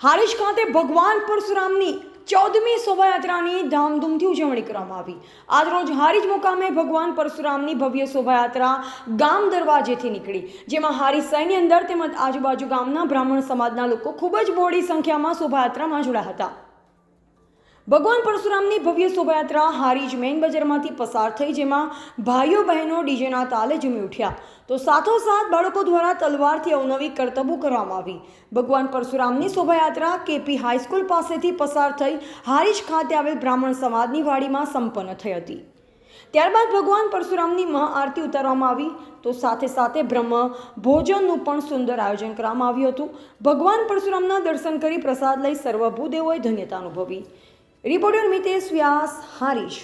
હારીજ ખાતે ભગવાન પરશુરામની ચૌદમી શોભાયાત્રાની ધામધૂમથી ઉજવણી કરવામાં આવી. આજરોજ હારીજ મુકામે ભગવાન પરશુરામની ભવ્ય શોભાયાત્રા ગામ દરવાજેથી નીકળી, જેમાં હારી શહેરની અંદર તેમજ આજુબાજુ ગામના બ્રાહ્મણ સમાજના લોકો ખૂબ જ મોડી સંખ્યામાં શોભાયાત્રામાં જોડાયા હતા. ભગવાન પરશુરામની ભવ્ય શોભાયાત્રા હારીજ મેઇન બજારમાંથી પસાર થઈ જેમાં ભાઈઓ બહેનો ડીજેના તાલે ઝૂમી ઉઠ્યા. તો સાથોસાથ બાળકો દ્વારા તલવારથી અવનવી કરતબો કરવામાં આવી. ભગવાન પરશુરામની શોભાયાત્રા કેપી હાઈસ્કૂલ પાસેથી પસાર થઈ હારીજ ખાતે આવેલ બ્રાહ્મણ સમાજની વાડીમાં સંપન્ન થઈ હતી. ત્યારબાદ ભગવાન પરશુરામની મહાઆરતી ઉતારવામાં આવી. તો સાથે સાથે બ્રહ્મ ભોજનનું પણ સુંદર આયોજન કરવામાં આવ્યું હતું. ભગવાન પરશુરામના દર્શન કરી પ્રસાદ લઈ સર્વ ભૂદેવોએ ધન્યતા અનુભવી. રિપોર્ટર મિતેશ વ્યાસ હારીજ